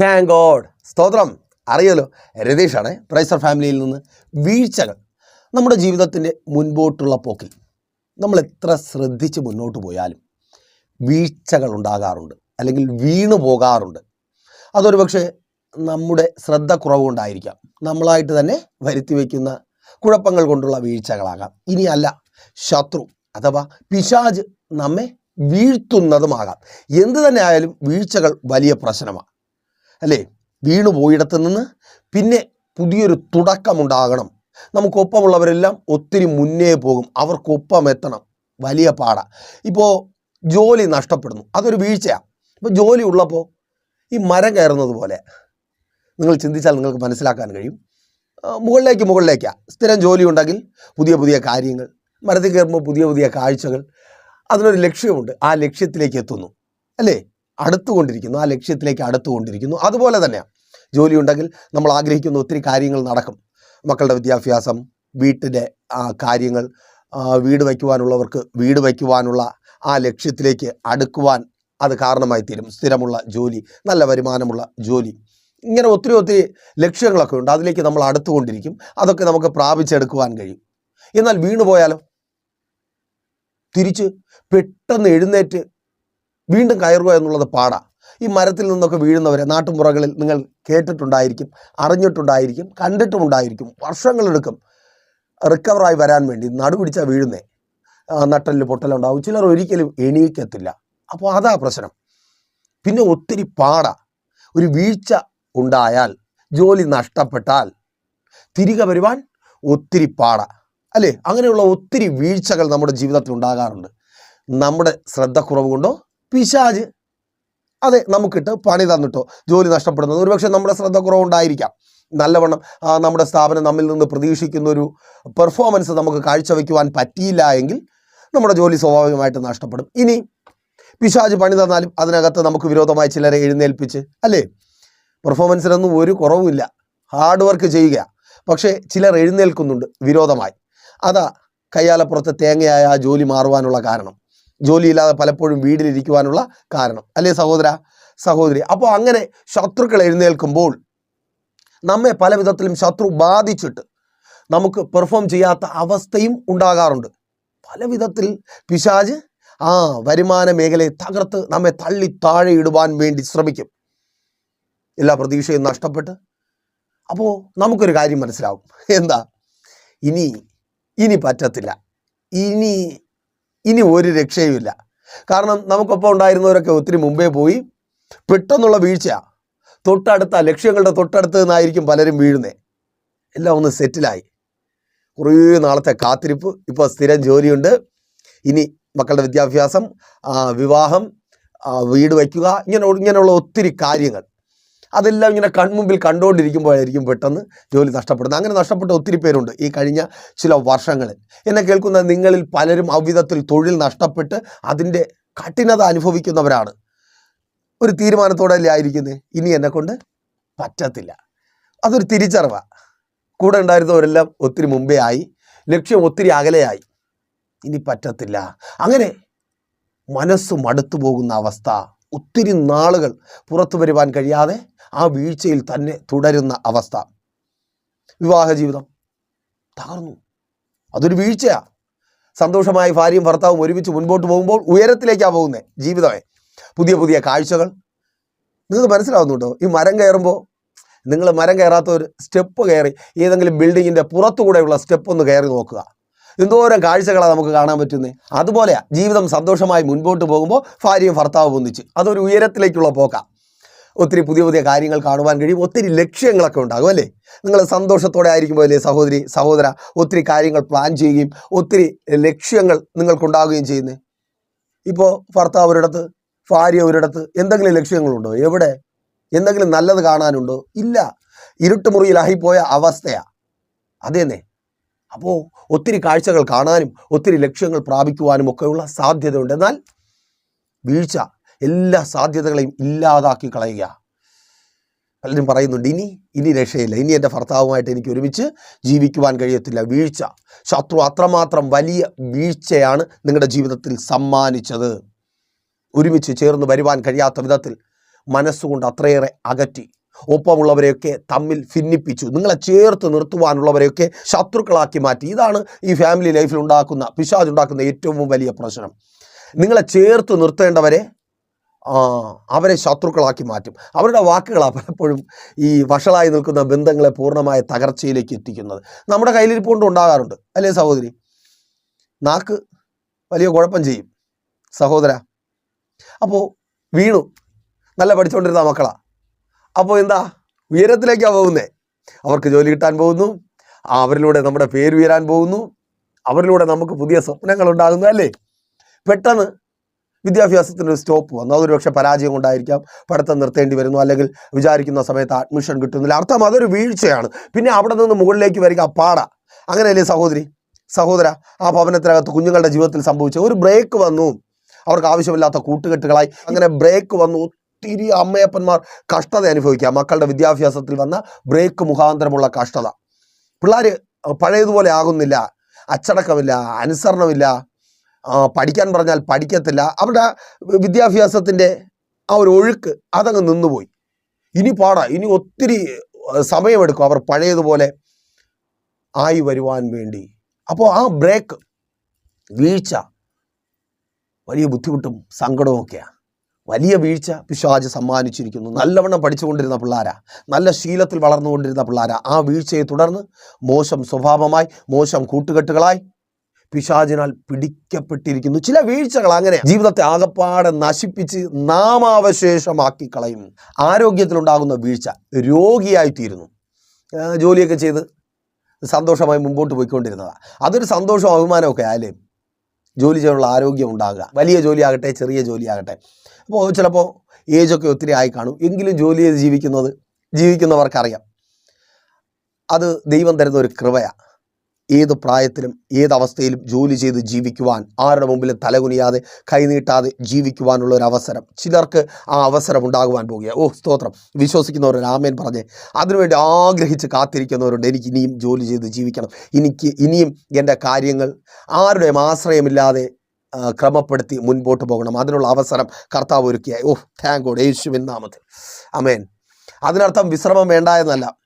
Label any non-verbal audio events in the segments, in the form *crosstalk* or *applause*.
Thank God സ്തോത്രം. അറിയാലോ രതീഷാണ് പ്രൈസർ ഫാമിലിയിൽ നിന്ന് വീഴ്ചകൾ നമ്മുടെ ജീവിതത്തിന്റെ മുൻപോട്ടുള്ള പോക്കിൽ. നമ്മൾ എത്ര ശ്രദ്ധിച്ച് മുന്നോട്ട് പോയാലും വീഴ്ചകൾ ഉണ്ടാകാറുണ്ട് അല്ലെങ്കിൽ വീണു പോകാറുണ്ട്. അതൊരു പക്ഷേ നമ്മുടെ ശ്രദ്ധ കുറവ് കൊണ്ടായിരിക്കാം നമ്മളായിട്ട് തന്നെ വരുത്തി വയ്ക്കുന്ന കുഴപ്പങ്ങൾ കൊണ്ടുള്ള വീഴ്ചകളാകാം. ഇനിയല്ല ശത്രു അഥവാ പിശാജ് നമ്മെ വീഴ്ത്തുന്നതുമാകാം. എന്ത് തന്നെ ആയാലും വീഴ്ചകൾ വലിയ പ്രശ്നമാണ് അല്ലേ? വീണു പോയിടത്ത് നിന്ന് പിന്നെ പുതിയൊരു തുടക്കമുണ്ടാകണം. നമുക്കൊപ്പമുള്ളവരെല്ലാം ഒത്തിരി മുന്നേ പോകും. അവർക്കൊപ്പം എത്തണം. വലിയ പാട. ഇപ്പോൾ ജോലി നഷ്ടപ്പെടുന്നു. അതൊരു വീഴ്ചയാണ് ഇപ്പോൾ ജോലി ഉള്ളപ്പോൾ ഈ മരം കയറുന്നത് പോലെ നിങ്ങൾ ചിന്തിച്ചാൽ നിങ്ങൾക്ക് മനസ്സിലാക്കാൻ കഴിയും. മുകളിലേക്ക് മുകളിലേക്കാണ് സ്ഥിരം ജോലി ഉണ്ടെങ്കിൽ പുതിയ പുതിയ കാര്യങ്ങൾ മരത്തിൽ കയറുമ്പോൾ പുതിയ പുതിയ കാഴ്ചകൾ അതിനൊരു ലക്ഷ്യമുണ്ട്. ആ ലക്ഷ്യത്തിലേക്ക് എത്തുന്നു. അല്ലേ? അടുത്തുകൊണ്ടിരിക്കുന്നു ആ ലക്ഷ്യത്തിലേക്ക് അടുത്തുകൊണ്ടിരിക്കുന്നു. അതുപോലെ തന്നെയാണ് ജോലി ഉണ്ടെങ്കിൽ നമ്മൾ ആഗ്രഹിക്കുന്ന ഒത്തിരി കാര്യങ്ങൾ നടക്കും. മക്കളുടെ വിദ്യാഭ്യാസം വീട്ടിന്റെ കാര്യങ്ങൾ വീട് വയ്ക്കുവാനുള്ളവർക്ക് വീട് വയ്ക്കുവാനുള്ള ആ ലക്ഷ്യത്തിലേക്ക് അടുക്കുവാൻ അത് കാരണമായി തീരും. സ്ഥിരമുള്ള ജോലി നല്ല വരുമാനമുള്ള ജോലി. ഇങ്ങനെ ഒത്തിരി ഒത്തിരി ലക്ഷ്യങ്ങളൊക്കെ ഉണ്ട്. അതിലേക്ക് നമ്മൾ അടുത്തുകൊണ്ടിരിക്കും. അതൊക്കെ നമുക്ക് പ്രാപിച്ചെടുക്കുവാൻ കഴിയും. എന്നാൽ വീണു പോയാലോ തിരിച്ച് പെട്ടെന്ന് എഴുന്നേറ്റ് വീണ്ടും കയറുക എന്നുള്ളത് പാടാ. ഈ മരത്തിൽ നിന്നൊക്കെ വീഴുന്നവരെ നാട്ടുമ്പുറങ്ങളിൽ നിങ്ങൾ കേട്ടിട്ടുണ്ടായിരിക്കും അറിഞ്ഞിട്ടുണ്ടായിരിക്കും കണ്ടിട്ടുമുണ്ടായിരിക്കും വർഷങ്ങളെടുക്കും റിക്കവറായി വരാൻ വേണ്ടി നടുപിടിച്ചാൽ വീഴുന്നേ. നട്ടലിൽ പൊട്ടലുണ്ടാവും. ചിലർ ഒരിക്കലും എണീക്കത്തില്ല. അപ്പോൾ അതാ പ്രശ്നം. പിന്നെ ഒത്തിരി പാടാ. ഒരു വീഴ്ച ഉണ്ടായാൽ ജോലി നഷ്ടപ്പെട്ടാൽ തിരികെ വരുവാൻ ഒത്തിരി പാട. അല്ലേ? അങ്ങനെയുള്ള ഒത്തിരി വീഴ്ചകൾ നമ്മുടെ ജീവിതത്തിൽ ഉണ്ടാകാറുണ്ട്. നമ്മുടെ ശ്രദ്ധക്കുറവ് കൊണ്ടോ പിശാജ്. അതെ നമുക്കിട്ട് പണി തന്നിട്ടോ? ജോലി നഷ്ടപ്പെടുന്നത്. ഒരുപക്ഷെ നമ്മുടെ ശ്രദ്ധ കുറവുണ്ടായിരിക്കാം. നല്ലവണ്ണം നമ്മുടെ സ്ഥാപനം നമ്മിൽ നിന്ന് പ്രതീക്ഷിക്കുന്ന ഒരു പെർഫോമൻസ് നമുക്ക് കാഴ്ചവെക്കുവാൻ പറ്റിയില്ല എങ്കിൽ നമ്മുടെ ജോലി സ്വാഭാവികമായിട്ട് നഷ്ടപ്പെടും. ഇനി പിശാജ് പണി തന്നാലും അതിനകത്ത് നമുക്ക് വിരോധമായി ചിലരെ എഴുന്നേൽപ്പിച്ച് അല്ലേ? പെർഫോമൻസിനൊന്നും ഒരു കുറവുമില്ല. ഹാർഡ് വർക്ക് ചെയ്യുക. പക്ഷേ ചിലർ എഴുന്നേൽക്കുന്നുണ്ട് വിരോധമായി. അതാ കയ്യാലപ്പുറത്ത് തേങ്ങയായ ആ ജോലി മാറുവാനുള്ള കാരണം. ജോലിയില്ലാതെ പലപ്പോഴും വീടിലിരിക്കുവാനുള്ള കാരണം. അല്ലേ സഹോദര? സഹോദരി. അപ്പോൾ അങ്ങനെ ശത്രുക്കൾ എഴുന്നേൽക്കുമ്പോൾ നമ്മെ പല വിധത്തിലും ശത്രു ബാധിച്ചിട്ട് നമുക്ക് പെർഫോം ചെയ്യാത്ത അവസ്ഥയും ഉണ്ടാകാറുണ്ട്. പല വിധത്തിൽ പിശാജ് ആ വരുമാന മേഖലയെ തകർത്ത് നമ്മെ തള്ളി താഴെ ഇടുവാൻ വേണ്ടി ശ്രമിക്കും. എല്ലാ പ്രതീക്ഷയും നഷ്ടപ്പെട്ട്. അപ്പോൾ നമുക്കൊരു കാര്യം മനസ്സിലാവും. എന്താ? ഇനി ഇനി പറ്റത്തില്ല. ഇനി ഇനി ഒരു രക്ഷയുമില്ല. കാരണം നമുക്കൊപ്പം ഉണ്ടായിരുന്നവരൊക്കെ ഒത്തിരി മുമ്പേ പോയി. പെട്ടെന്നുള്ള വീഴ്ച തൊട്ടടുത്ത ലക്ഷ്യങ്ങളുടെ തൊട്ടടുത്ത് നിന്നായിരിക്കും പലരും വീഴുന്നത് എല്ലാം ഒന്ന് സെറ്റിലായി. കുറേ നാളത്തെ കാത്തിരിപ്പ്. ഇപ്പോൾ സ്ഥിരം ജോലിയുണ്ട്. ഇനി മക്കളുടെ വിദ്യാഭ്യാസം വിവാഹം വീട് വയ്ക്കുക ഇങ്ങനെ ഇങ്ങനെയുള്ള ഒത്തിരി കാര്യങ്ങൾ. അതെല്ലാം ഇങ്ങനെ കൺമുമ്പിൽ കണ്ടുകൊണ്ടിരിക്കുമ്പോഴായിരിക്കും പെട്ടെന്ന് ജോലി നഷ്ടപ്പെടുന്നത്. അങ്ങനെ നഷ്ടപ്പെട്ട ഒത്തിരി പേരുണ്ട് ഈ കഴിഞ്ഞ ചില വർഷങ്ങളിൽ. എന്നെ കേൾക്കുന്ന നിങ്ങളിൽ പലരും അവിധത്തിൽ തൊഴിൽ നഷ്ടപ്പെട്ട് അതിന്റെ കഠിനത അനുഭവിക്കുന്നവരാണ്. ഒരു തീരുമാനത്തോടെയല്ലേ ആയിരിക്കുന്നത് ഇനി എന്നെ കൊണ്ട് പറ്റത്തില്ല. അതൊരു തിരിച്ചറിവാണ് കൂടെ ഉണ്ടായിരുന്നവരെല്ലാം ഒത്തിരി മുമ്പേ ആയി. ലക്ഷ്യം ഒത്തിരി അകലെയായി. ഇനി പറ്റത്തില്ല. അങ്ങനെ മനസ്സ് മടുത്തു പോകുന്ന അവസ്ഥ ഒത്തിരി നാളുകൾ പുറത്തു വരുവാൻ കഴിയാതെ ആ വീഴ്ചയിൽ തന്നെ തുടരുന്ന അവസ്ഥ. വിവാഹ ജീവിതം തകർന്നു. അതൊരു വീഴ്ചയാ. സന്തോഷമായി ഭാര്യയും ഭർത്താവും ഒരുമിച്ച് മുൻപോട്ട് പോകുമ്പോൾ ഉയരത്തിലേക്കാണ് പോകുന്നത് ജീവിതമേ. പുതിയ പുതിയ കാഴ്ചകൾ. നിങ്ങൾക്ക് മനസ്സിലാവുന്നുണ്ടോ? ഈ മരം കയറുമ്പോൾ നിങ്ങൾ മരം കയറാത്ത ഒരു സ്റ്റെപ്പ് കയറി ഏതെങ്കിലും ബിൽഡിങ്ങിന്റെ പുറത്തുകൂടെയുള്ള സ്റ്റെപ്പ് ഒന്ന് കയറി നോക്കുക. എന്തോരം കാഴ്ചകളാണ് നമുക്ക് കാണാൻ പറ്റുന്നത് അതുപോലെയാ ജീവിതം സന്തോഷമായി മുൻപോട്ട് പോകുമ്പോൾ ഭാര്യയും ഭർത്താവും ഒന്നിച്ച്. അതൊരു ഉയരത്തിലേക്കുള്ള പോക്ക. ഒത്തിരി പുതിയ പുതിയ കാര്യങ്ങൾ കാണുവാൻ കഴിയും ഒത്തിരി ലക്ഷ്യങ്ങളൊക്കെ ഉണ്ടാകും അല്ലേ? നിങ്ങൾ സന്തോഷത്തോടെ ആയിരിക്കുമ്പോൾ അല്ലേ സഹോദരി സഹോദര ഒത്തിരി കാര്യങ്ങൾ പ്ലാൻ ചെയ്യുകയും ഒത്തിരി ലക്ഷ്യങ്ങൾ നിങ്ങൾക്കുണ്ടാകുകയും ചെയ്യുന്നത് ഇപ്പോൾ ഭർത്താവ് ഒരിടത്ത് ഭാര്യ ഒരിടത്ത് എന്തെങ്കിലും ലക്ഷ്യങ്ങളുണ്ടോ? എവിടെ? എന്തെങ്കിലും നല്ലത് കാണാനുണ്ടോ? ഇല്ല. ഇരുട്ടുമുറിയിലായിപ്പോയ അവസ്ഥയാണ് അതേന്നെ അപ്പോൾ ഒത്തിരി കാഴ്ചകൾ കാണാനും ഒത്തിരി ലക്ഷ്യങ്ങൾ പ്രാപിക്കുവാനും ഒക്കെയുള്ള സാധ്യതയുണ്ട്. എന്നാൽ വീഴ്ച എല്ലാ സാധ്യതകളെയും ഇല്ലാതാക്കി കളയുക. പലരും പറയുന്നുണ്ട് ഇനി ഇനി രക്ഷയില്ല. ഇനി എന്റെ ഭർത്താവുമായിട്ട് എനിക്ക് ഒരുമിച്ച് ജീവിക്കുവാൻ കഴിയത്തില്ല. വീഴ്ച. ശത്രു അത്രമാത്രം വലിയ വീഴ്ചയാണ് നിങ്ങളുടെ ജീവിതത്തിൽ സമ്മാനിച്ചത്. ഒരുമിച്ച് ചേർന്ന് വരുവാൻ കഴിയാത്ത വിധത്തിൽ മനസ്സുകൊണ്ട് അത്രയേറെ അകറ്റി. ഒപ്പമുള്ളവരെയൊക്കെ തമ്മിൽ ഭിന്നിപ്പിച്ചു. നിങ്ങളെ ചേർത്ത് നിർത്തുവാനുള്ളവരെയൊക്കെ ശത്രുക്കളാക്കി മാറ്റി. ഇതാണ് ഈ ഫാമിലി ലൈഫിൽ ഉണ്ടാക്കുന്ന പിശാജ് ഉണ്ടാക്കുന്ന ഏറ്റവും വലിയ പ്രശ്നം. നിങ്ങളെ ചേർത്ത് നിർത്തേണ്ടവരെ അവരെ ശത്രുക്കളാക്കി മാറ്റും. അവരുടെ വാക്കുകളാണ് പലപ്പോഴും ഈ വഷളായി നിൽക്കുന്ന ബന്ധങ്ങളെ പൂർണമായ തകർച്ചയിലേക്ക് എത്തിക്കുന്നത്. നമ്മുടെ കയ്യിലിരിപ്പുകൊണ്ട് ഉണ്ടാകാറുണ്ട്. അല്ലേ സഹോദരി? നാക്ക് വലിയ കുഴപ്പം ചെയ്യും. സഹോദര അപ്പോൾ വീണു. നല്ല പഠിച്ചുകൊണ്ടിരുന്ന മക്കളാ. അപ്പോൾ എന്താ? ഉയരത്തിലേക്കാണ് പോകുന്നത് അവർക്ക് ജോലി കിട്ടാൻ പോകുന്നു. അവരിലൂടെ നമ്മുടെ പേര് ഉയരാൻ പോകുന്നു. അവരിലൂടെ നമുക്ക് പുതിയ സ്വപ്നങ്ങൾ ഉണ്ടാകുന്നു അല്ലേ? പെട്ടെന്ന് വിദ്യാഭ്യാസത്തിന് ഒരു സ്റ്റോപ്പ് വന്നു. അതൊരു പക്ഷേ പരാജയം കൊണ്ടായിരിക്കാം. പഠിത്തം നിർത്തേണ്ടി വരുന്നു. അല്ലെങ്കിൽ വിചാരിക്കുന്ന സമയത്ത് അഡ്മിഷൻ കിട്ടുന്നില്ല. അർത്ഥം അതൊരു വീഴ്ചയാണ്. പിന്നെ അവിടെ നിന്ന് മുകളിലേക്ക് വരിക പാട. അങ്ങനെയല്ലേ സഹോദരി? സഹോദര ആ ഭവനത്തിനകത്ത് കുഞ്ഞുങ്ങളുടെ ജീവിതത്തിൽ സംഭവിച്ച ഒരു ബ്രേക്ക് വന്നു. അവർക്ക് ആവശ്യമില്ലാത്ത കൂട്ടുകെട്ടുകളായി. അങ്ങനെ ബ്രേക്ക് വന്നു. ഒത്തിരി അമ്മയപ്പന്മാർ കഷ്ടത അനുഭവിക്കുക. മക്കളുടെ വിദ്യാഭ്യാസത്തിൽ വന്ന ബ്രേക്ക് മുഖാന്തരമുള്ള കഷ്ടത. പിള്ളേർ പഴയതുപോലെ ആകുന്നില്ല. അച്ചടക്കമില്ല അനുസരണമില്ല. പഠിക്കാൻ പറഞ്ഞാൽ പഠിക്കത്തില്ല. അവരുടെ വിദ്യാഭ്യാസത്തിന്റെ ആ ഒരു ഒഴുക്ക് അതങ്ങ് നിന്നുപോയി. ഇനി പാടാ. ഇനി ഒത്തിരി സമയമെടുക്കും അവർ പഴയതുപോലെ ആയി വരുവാൻ വേണ്ടി. അപ്പോൾ ആ ബ്രേക്ക് വീഴ്ച വലിയ ബുദ്ധിമുട്ടും സങ്കടവും ഒക്കെയാണ് വലിയ വീഴ്ച പിശാജ് സമ്മാനിച്ചിരിക്കുന്നു. നല്ലവണ്ണം പഠിച്ചുകൊണ്ടിരുന്ന പിള്ളാരാ. നല്ല ശീലത്തിൽ വളർന്നുകൊണ്ടിരുന്ന പിള്ളാരാ. ആ വീഴ്ചയെ തുടർന്ന് മോശം സ്വഭാവമായി മോശം കൂട്ടുകെട്ടുകളായി പിശാചിനാൽ പിടിക്കപ്പെട്ടിരിക്കുന്നു. ചില വീഴ്ചകൾ അങ്ങനെ ജീവിതത്തെ ആകപ്പാടെ നശിപ്പിച്ച് നാമാവശേഷമാക്കി കളയും ആരോഗ്യത്തിലുണ്ടാകുന്ന വീഴ്ച രോഗിയായി തീരുന്നു ജോലിയൊക്കെ ചെയ്ത് സന്തോഷമായി മുമ്പോട്ട് പോയിക്കൊണ്ടിരുന്നതാണ് അതൊരു സന്തോഷവും അഭിമാനമൊക്കെ ആയാലേ ജോലി ചെയ്യാനുള്ള ആരോഗ്യം ഉണ്ടാകുക. വലിയ ജോലിയാകട്ടെ ചെറിയ ജോലിയാകട്ടെ അപ്പോൾ ചിലപ്പോൾ ഏജൊക്കെ ഒത്തിരി ആയി കാണും. എങ്കിലും ജോലി ചെയ്ത് ജീവിക്കുന്നത് ജീവിക്കുന്നവർക്കറിയാം. അത് ദൈവം തരുന്ന ഒരു കൃപയാണ് ഏത് പ്രായത്തിലും ഏതവസ്ഥയിലും ജോലി ചെയ്ത് ജീവിക്കുവാൻ ആരുടെ മുമ്പിൽ തലകുനിയാതെ കൈനീട്ടാതെ ജീവിക്കുവാനുള്ള ഒരു അവസരം. ചിലർക്ക് ആ അവസരം ഉണ്ടാകുവാൻ പോകുക ഓ സ്തോത്രം. വിശ്വസിക്കുന്നവർ രാമൻ പറഞ്ഞേ അതിനുവേണ്ടി ആഗ്രഹിച്ച് കാത്തിരിക്കുന്നവരുണ്ട്. എനിക്ക് ഇനിയും ജോലി ചെയ്ത് ജീവിക്കണം. എനിക്ക് ഇനിയും എന്റെ കാര്യങ്ങൾ ആരുടെയും ആശ്രയമില്ലാതെ ക്രമപ്പെടുത്തി മുൻപോട്ട് പോകണം. അതിനുള്ള അവസരം കർത്താവ് ഒരുക്കിയായി. ഓഹ് താങ്ക് ഗോഡ് യേശുവിൻ നാമത്തിൽ. അമേൻ അതിനർത്ഥം വിശ്രമം വേണ്ട എന്നല്ല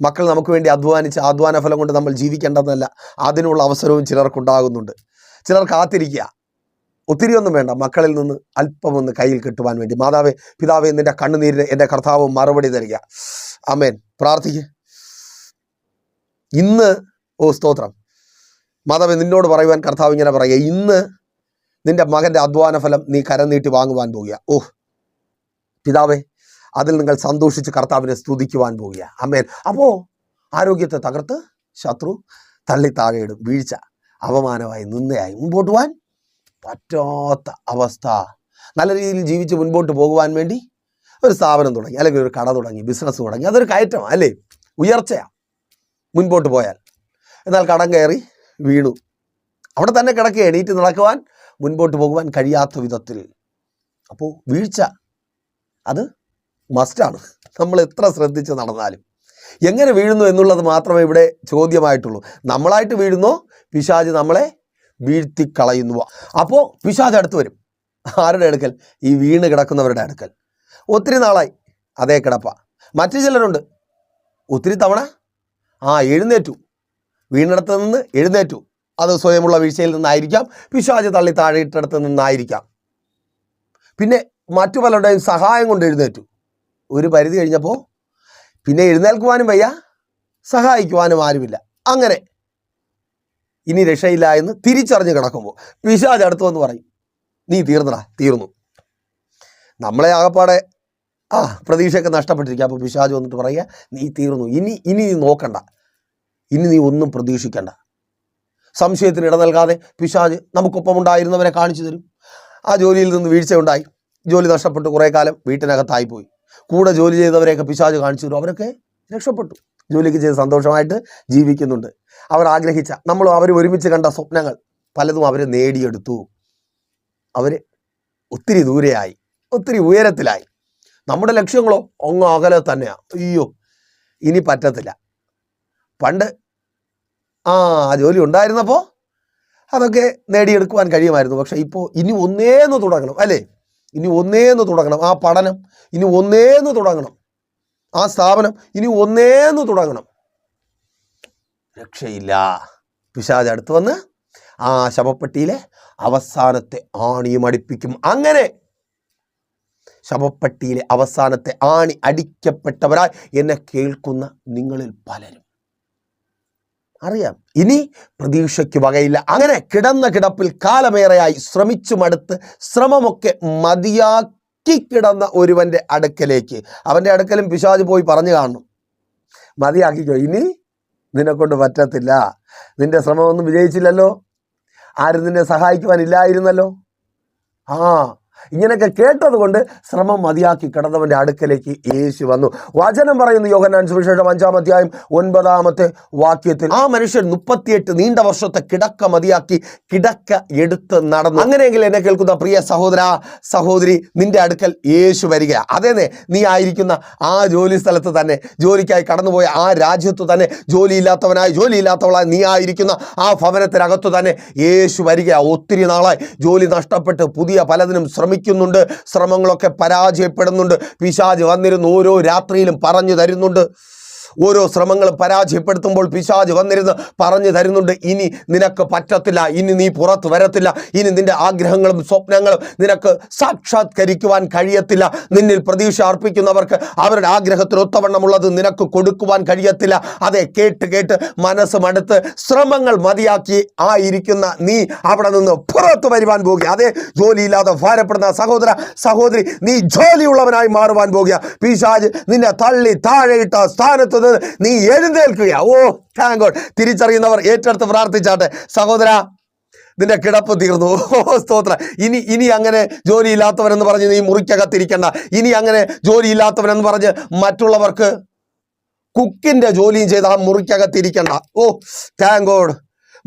മക്കൾ നമുക്ക് വേണ്ടി അധ്വാനിച്ച് അധ്വാന ഫലം കൊണ്ട് നമ്മൾ ജീവിക്കേണ്ടതല്ല അതിനുള്ള അവസരവും ചിലർക്കുണ്ടാകുന്നുണ്ട്. ചിലർ കാത്തിരിക്കുക. ഒത്തിരി ഒന്നും വേണ്ട. മക്കളിൽ നിന്ന് അല്പമൊന്ന് കയ്യിൽ കിട്ടുവാൻ വേണ്ടി. മാതാവേ പിതാവേ നിന്റെ കണ്ണുനീരിന് എന്റെ കർത്താവ് മറുപടി തരിക. അമേൻ പ്രാർത്ഥിക്കുക ഇന്ന് ഓ സ്തോത്രം. മാതാവേ നിന്നോട് പറയുവാൻ കർത്താവ് ഇങ്ങനെ പറയുക ഇന്ന് നിന്റെ മകന്റെ അധ്വാന ഫലം നീ കരം നീട്ടി വാങ്ങുവാൻ പോകുക ഓഹ് പിതാവേ അതിൽ നിങ്ങൾ സന്തോഷിച്ച് കർത്താവിനെ സ്തുതിക്കുവാൻ പോകുക അമ്മേൻ അപ്പോൾ ആരോഗ്യത്തെ തകർത്ത് ശത്രു തള്ളി താഴെയിടും വീഴ്ച അപമാനമായി നിന്നയായി. മുമ്പോട്ട് പോകാൻ പറ്റാത്ത അവസ്ഥ. നല്ല രീതിയിൽ ജീവിച്ച് മുൻപോട്ട് പോകുവാൻ വേണ്ടി ഒരു സ്ഥാപനം തുടങ്ങി അല്ലെങ്കിൽ ഒരു കട തുടങ്ങി ബിസിനസ് തുടങ്ങി. അതൊരു കയറ്റമാണ് അല്ലേ? ഉയർച്ചയാണ് മുൻപോട്ട് പോയാൽ. എന്നാൽ കടം കയറി വീണു. അവിടെ തന്നെ കിടക്കുക എണീറ്റ് നടക്കുവാൻ മുൻപോട്ട് പോകുവാൻ കഴിയാത്ത വിധത്തിൽ. അപ്പോൾ വീഴ്ച അത് മസ്റ്റാണ് നമ്മൾ എത്ര ശ്രദ്ധിച്ച് നടന്നാലും. എങ്ങനെ വീഴുന്നു എന്നുള്ളത് മാത്രമേ ഇവിടെ ചോദ്യമായിട്ടുള്ളൂ. നമ്മളായിട്ട് വീഴുന്നോ പിശാജ് നമ്മളെ വീഴ്ത്തി വീഴ്ത്തിക്കളയുന്നുവോ അപ്പോൾ പിശാജ് അടുത്ത് വരും. ആരുടെ അടുക്കൽ? ഈ വീണ് കിടക്കുന്നവരുടെ അടുക്കൽ. ഒത്തിരി നാളായി അതേ കിടപ്പ. മറ്റു ചിലരുണ്ട്. ഒത്തിരി തവണ ആ എഴുന്നേറ്റു. വീണിടത്ത് നിന്ന് എഴുന്നേറ്റു. അത് സ്വയമുള്ള വീഴ്ചയിൽ നിന്നായിരിക്കാം. പിശാജ് തള്ളി താഴെയിട്ടടത്ത് നിന്നായിരിക്കാം. പിന്നെ മറ്റു പലരുടെയും സഹായം കൊണ്ട് എഴുന്നേറ്റു. ഒരു പരിധി കഴിഞ്ഞപ്പോൾ പിന്നെ എഴുന്നേൽക്കുവാനും വയ്യ സഹായിക്കുവാനും ആരുമില്ല. അങ്ങനെ ഇനി രക്ഷയില്ല എന്ന് തിരിച്ചറിഞ്ഞ് കിടക്കുമ്പോൾ പിശാജ് അടുത്തു വന്ന് പറയും നീ തീർന്നടാ തീർന്നു. നമ്മളെ ആകപ്പാടെ ആ പ്രതീക്ഷയൊക്കെ നഷ്ടപ്പെട്ടിരിക്കുക അപ്പോൾ പിശാജ് വന്നിട്ട് പറയുക നീ തീർന്നു. ഇനി ഇനി നോക്കണ്ട. ഇനി നീ ഒന്നും പ്രതീക്ഷിക്കണ്ട. സംശയത്തിന് ഇട നൽകാതെ പിശാജ് നമുക്കൊപ്പം ഉണ്ടായിരുന്നവരെ കാണിച്ചു തരും. ആ ജോലിയിൽ നിന്ന് വീഴ്ചയുണ്ടായി. ജോലി നഷ്ടപ്പെട്ട്. കുറേ കാലം വീട്ടിനകത്തായി പോയി കൂടെ ജോലി ചെയ്തവരെയൊക്കെ പിശാജ് കാണിച്ചു തരും. അവരൊക്കെ രക്ഷപ്പെട്ടു. ജോലിക്ക് ചെയ്ത് സന്തോഷമായിട്ട് ജീവിക്കുന്നുണ്ട്. അവർ ആഗ്രഹിച്ച നമ്മളും അവർ ഒരുമിച്ച് കണ്ട സ്വപ്നങ്ങൾ പലതും അവർ നേടിയെടുത്തു. അവർ ഒത്തിരി ദൂരെയായി. ഒത്തിരി ഉയരത്തിലായി. നമ്മുടെ ലക്ഷ്യങ്ങളോ അങ്ങ് അകലെ തന്നെയാണ് അയ്യോ ഇനി പറ്റത്തില്ല. പണ്ട്. ആ ജോലി ഉണ്ടായിരുന്നപ്പോൾ അതൊക്കെ നേടിയെടുക്കുവാൻ കഴിയുമായിരുന്നു. പക്ഷേ ഇപ്പോൾ ഇനി ഒന്നേന്ന് തുടങ്ങണം അല്ലേ? ഇനി ഒന്നേന്ന് തുടങ്ങണം. ആ പഠനം ഇനി ഒന്നേന്ന് തുടങ്ങണം. ആ സ്ഥാപനം ഇനി ഒന്നേന്ന് തുടങ്ങണം. രക്ഷയില്ല. പിശാജ് അടുത്ത് വന്ന് ആ ശവപ്പെട്ടിയിലെ അവസാനത്തെ ആണിയും അടിപ്പിക്കും അങ്ങനെ ശവപ്പെട്ടിയിലെ അവസാനത്തെ ആണി അടിക്കപ്പെട്ടവരായി എന്നെ കേൾക്കുന്ന നിങ്ങളിൽ പലരും. അറിയാം. ഇനി പ്രതീക്ഷയ്ക്ക് വകയില്ല. അങ്ങനെ കിടന്ന കിടപ്പിൽ കാലമേറെയായി ശ്രമിച്ചു മടുത്ത് ശ്രമമൊക്കെ മതിയാക്കി കിടന്ന ഒരുവന്റെ അടുക്കലേക്ക്. അവന്റെ അടുക്കലും പിശാജ് പോയി പറഞ്ഞു കാണും. മതിയാക്കിക്കോ. ഇനി നിന്നെക്കൊണ്ട് പറ്റത്തില്ല. നിന്റെ ശ്രമമൊന്നും വിജയിച്ചില്ലല്ലോ. ആരും നിന്നെ സഹായിക്കുവാനില്ലായിരുന്നല്ലോ. ആ ഇങ്ങനെയൊക്കെ കേട്ടത് കൊണ്ട് ശ്രമം മതിയാക്കി കിടന്നവന്റെ അടുക്കലേക്ക് യേശു വന്നു. വചനം പറയുന്നു യോഹന്നാൻ സുവിശേഷം അഞ്ചാം അധ്യായം ഒൻപതാമത്തെ വാക്യത്തിൽ ആ മനുഷ്യൻ മുപ്പത്തിയെട്ട് നീണ്ട വർഷത്തെ കിടക്ക മതിയാക്കി കിടക്ക എടുത്ത് നടന്നു. അങ്ങനെയെങ്കിൽ എന്നെ കേൾക്കുന്ന പ്രിയ സഹോദര സഹോദരി നിന്റെ അടുക്കൽ യേശു വരിക. അതേന്നെ നീ ആയിരിക്കുന്ന ആ ജോലി സ്ഥലത്ത് തന്നെ ജോലിക്കായി കടന്നുപോയ ആ രാജ്യത്ത് തന്നെ ജോലിയില്ലാത്തവനായി ജോലിയില്ലാത്തവളായി നീ ആയിരിക്കുന്ന ആ ഭവനത്തിനകത്ത് തന്നെ യേശു വരിക. ഒത്തിരി നാളായി ജോലി നഷ്ടപ്പെട്ട് പുതിയ പലതിനും ശ്രമിക്കുന്നുണ്ട് ശ്രമങ്ങളൊക്കെ പരാജയപ്പെടുന്നുണ്ട്. പിശാജ് വന്നിരുന്ന് ഓരോ രാത്രിയിലും പറഞ്ഞു തരുന്നുണ്ട്. ഓരോ ശ്രമങ്ങളും പരാജയപ്പെടുത്തുമ്പോൾ പിശാജ് വന്നിരുന്ന് പറഞ്ഞു തരുന്നുണ്ട് ഇനി നിനക്ക് പറ്റത്തില്ല ഇനി നീ പുറത്ത് വരത്തില്ല ഇനി നിന്റെ ആഗ്രഹങ്ങളും സ്വപ്നങ്ങളും നിനക്ക് സാക്ഷാത്കരിക്കുവാൻ കഴിയത്തില്ല നിന്നിൽ പ്രതീക്ഷ അർപ്പിക്കുന്നവർക്ക് അവരുടെ ആഗ്രഹത്തിന് ഒത്തവണ്ണമുള്ളത് നിനക്ക് കൊടുക്കുവാൻ കഴിയത്തില്ല. അതെ കേട്ട് കേട്ട് മനസ്സ് മടുത്ത് ശ്രമങ്ങൾ മതിയാക്കി ആയിരിക്കുന്ന നീ അവിടെ നിന്ന് പുറത്ത് വരുവാൻ പോകുക. അതെ ജോലിയില്ലാതെ ഭാരപ്പെടുന്ന സഹോദര സഹോദരി നീ ജോലിയുള്ളവനായി മാറുവാൻ പോകുക. പിശാജ് നിന്നെ തള്ളി താഴെയിട്ട സ്ഥാനത്ത് നിന്ന് നീ എഴുന്നേൽക്കുക. ഓ താങ്ക് ഗോഡ് തിരിച്ചറിയുന്നവർ ഏറ്റെടുത്ത് പ്രാർത്ഥിച്ചാട്ടെ. സഹോദര നിന്റെ കിടപ്പ് തീർന്നു. സ്തോത്ര. ഇനി ഇനി അങ്ങനെ ജോലിയില്ലാത്തവനെന്ന് പറഞ്ഞ് നീ മുറിക്കകത്തിരിക്കണ്ട. ഇനി അങ്ങനെ ജോലിയില്ലാത്തവനെന്ന് പറഞ്ഞ് മറ്റുള്ളവർക്ക് കുക്കിന്റെ ജോലിയും ചെയ്ത് ആ മുറിക്കകത്തിരിക്കണ്ട. ഓ താങ്ക് ഗോഡ്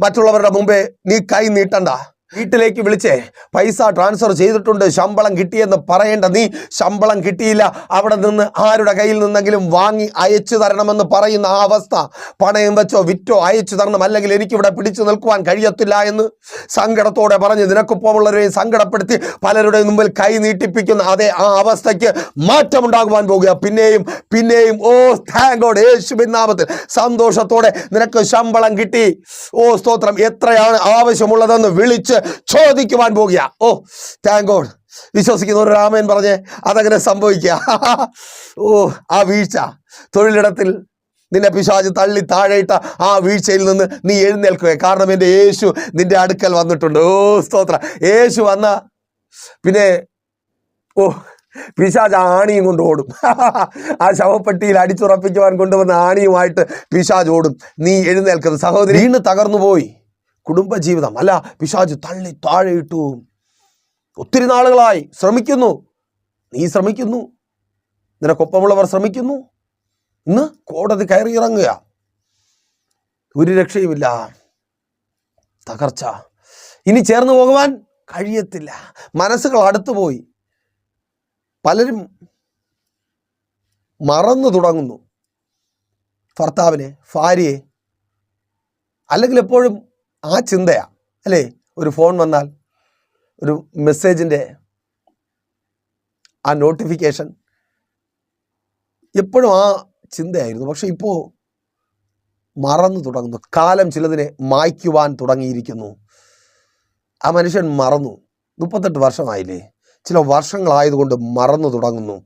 മറ്റുള്ളവരുടെ മുമ്പേ നീ കൈ നീട്ടണ്ട. വീട്ടിലേക്ക് വിളിച്ചേ പൈസ ട്രാൻസ്ഫർ ചെയ്തിട്ടുണ്ട് ശമ്പളം കിട്ടിയെന്ന് പറയേണ്ട നീ ശമ്പളം കിട്ടിയില്ല. അവിടെ നിന്ന് ആരുടെ കയ്യിൽ നിന്നെങ്കിലും വാങ്ങി അയച്ചു തരണമെന്ന് പറയുന്ന ആ അവസ്ഥ. പണയം വെച്ചോ വിറ്റോ അയച്ചു തരണം അല്ലെങ്കിൽ എനിക്കിവിടെ പിടിച്ചു നിൽക്കുവാൻ കഴിയത്തില്ല എന്ന് സങ്കടത്തോടെ പറഞ്ഞ് നിനക്കൊപ്പമുള്ളവരെയും സങ്കടപ്പെടുത്തി പലരുടെ മുമ്പിൽ കൈ നീട്ടിപ്പിക്കുന്ന അതേ ആ അവസ്ഥയ്ക്ക് മാറ്റമുണ്ടാകുവാൻ പോകുക. പിന്നെയും പിന്നെയും ഓ താങ്ക് യേശുവിൻ നാമത്തിൽ സന്തോഷത്തോടെ നിനക്ക് ശമ്പളം കിട്ടി. ഓ സ്തോത്രം എത്രയാണ് ആവശ്യമുള്ളതെന്ന് വിളിച്ച് ചോദിക്കുവാൻ പോകുക. ഓ താങ്ക് ഗോഡ് വിശ്വസിക്കുന്ന ഒരു രാമൻ പറഞ്ഞ് അതങ്ങനെ സംഭവിക്കുക. *laughs* ഓ ആ വീഴ്ച. തൊഴിലിടത്തിൽ നിന്നെ പിശാച് തള്ളി താഴെയിട്ട ആ വീഴ്ചയിൽ നിന്ന് നീ എഴുന്നേൽക്കുക കാരണം എന്റെ യേശു നിന്റെ അടുക്കൽ വന്നിട്ടുണ്ട്. ഓ സ്തോത്ര. യേശു വന്ന പിന്നെ ഓ പിശാജ് ആണിയും കൊണ്ട് ഓടും. *laughs* ആ ശവപ്പെട്ടിയിൽ അടിച്ചുറപ്പിക്കുവാൻ കൊണ്ടുവന്ന ആണിയുമായിട്ട് പിശാജ് ഓടും. നീ എഴുന്നേൽക്കുന്നത് സഹോദരി. വീണ് തകർന്നു പോയി കുടുംബജീവിതം. അല്ല പിശാജ് തള്ളി താഴെയിട്ടു. ഒത്തിരി നാളുകളായി. ശ്രമിക്കുന്നു. നീ ശ്രമിക്കുന്നു. നിനക്കൊപ്പമുള്ളവർ ശ്രമിക്കുന്നു. ഇന്ന് കോടതി കയറി ഇറങ്ങുക ഒരു രക്ഷയുമില്ല. തകർച്ച. ഇനി ചേർന്ന് പോകുവാൻ കഴിയത്തില്ല. മനസ്സുകൾ അടുത്തു പോയി പലരും മറന്നു തുടങ്ങുന്നു. ഭർത്താവിനെ ഭാര്യയെ അല്ലെങ്കിൽ എപ്പോഴും ആ ചിന്തയാ. അല്ലേ? ഒരു ഫോൺ വന്നാൽ ഒരു മെസ്സേജിന്റെ ആ നോട്ടിഫിക്കേഷൻ എപ്പോഴും ആ ചിന്തയായിരുന്നു. പക്ഷെ ഇപ്പോൾ മറന്നു തുടങ്ങുന്നു. കാലം ചിലതിനെ മായ്ക്കുവാൻ തുടങ്ങിയിരിക്കുന്നു. ആ മനുഷ്യൻ മറന്നു. മുപ്പത്തെട്ട് വർഷമായില്ലേ? ചില വർഷങ്ങളായതുകൊണ്ട് മറന്നു തുടങ്ങുന്നു.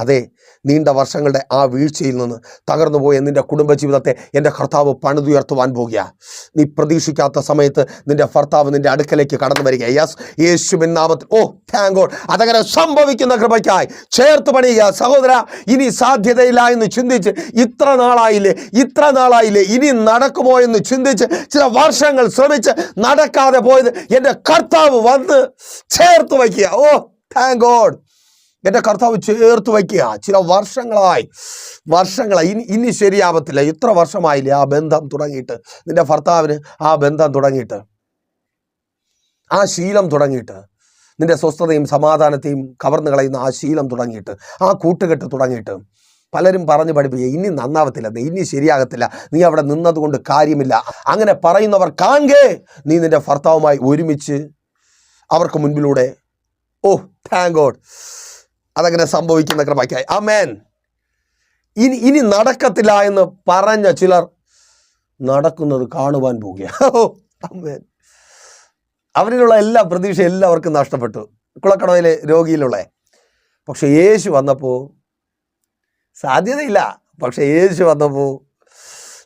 അതെ നീണ്ട വർഷങ്ങളുടെ ആ വീഴ്ചയിൽ നിന്ന് തകർന്നു പോയ നിന്റെ കുടുംബജീവിതത്തെ എന്റെ കർത്താവ് പണിതുയർത്തുവാൻ പോകുക. നീ പ്രതീക്ഷിക്കാത്ത സമയത്ത് നിന്റെ ഭർത്താവ് നിന്റെ അടുക്കലേക്ക് കടന്നു വരിക. യെസ് യേശുവിൻ നാമത്തിൽ. ഓ താങ്ക് ഗോഡ് അതങ്ങനെ സംഭവിക്കുന്ന കൃപയ്ക്കായി ചേർത്ത് പണിയുക. സഹോദര ഇനി സാധ്യതയില്ല എന്ന് ചിന്തിച്ച് ഇത്ര നാളായില്ലേ? ഇത്ര നാളായില്ലേ? ഇനി നടക്കുമോ എന്ന് ചിന്തിച്ച് ചില വർഷങ്ങൾ ശ്രമിച്ച് നടക്കാതെ പോയത് എന്റെ കർത്താവ് വന്ന് ചേർത്ത് വയ്ക്കുക. ഓ താങ്ക് ഗോഡ് എന്റെ കർത്താവ് ചേർത്ത് വയ്ക്കുക. ചില വർഷങ്ങളായി. വർഷങ്ങളായി. ഇനി ഇനി ശരിയാവത്തില്ല. ഇത്ര വർഷമായില്ലേ ആ ബന്ധം തുടങ്ങിയിട്ട്? നിന്റെ ഭർത്താവിന് ആ ബന്ധം തുടങ്ങിയിട്ട്? ആ ശീലം തുടങ്ങിയിട്ട്? നിന്റെ സ്വസ്ഥതയും സമാധാനത്തെയും കവർന്നു കളയുന്ന ആ ശീലം തുടങ്ങിയിട്ട്? ആ കൂട്ടുകെട്ട് തുടങ്ങിയിട്ട്? പലരും പറഞ്ഞു പഠിപ്പിക്കുക ഇനി നന്നാവത്തില്ല ഇനി ശരിയാകത്തില്ല. നീ അവിടെ നിന്നതുകൊണ്ട് കാര്യമില്ല. അങ്ങനെ പറയുന്നവർ കാണുകേ. നീ നിന്റെ ഭർത്താവുമായി ഒരുമിച്ച് അവർക്ക് മുൻപിലൂടെ. ഓ താങ്ക് ഗോഡ് അതങ്ങനെ സംഭവിക്കുന്ന കൃപയ്ക്കായി അമേൻ ഇനി ഇനി നടക്കത്തില്ല എന്ന് പറഞ്ഞ ചിലർ നടക്കുന്നത് കാണുവാൻ പോവുകയാണ്. *laughs* അവരിലുള്ള എല്ലാ പ്രതീക്ഷ എല്ലാവർക്കും നഷ്ടപ്പെട്ടു. കുളക്കടവയിലെ രോഗിയിലുള്ള. പക്ഷെ യേശു വന്നപ്പോൾ സാധ്യതയില്ല. പക്ഷെ യേശു വന്നപ്പോൾ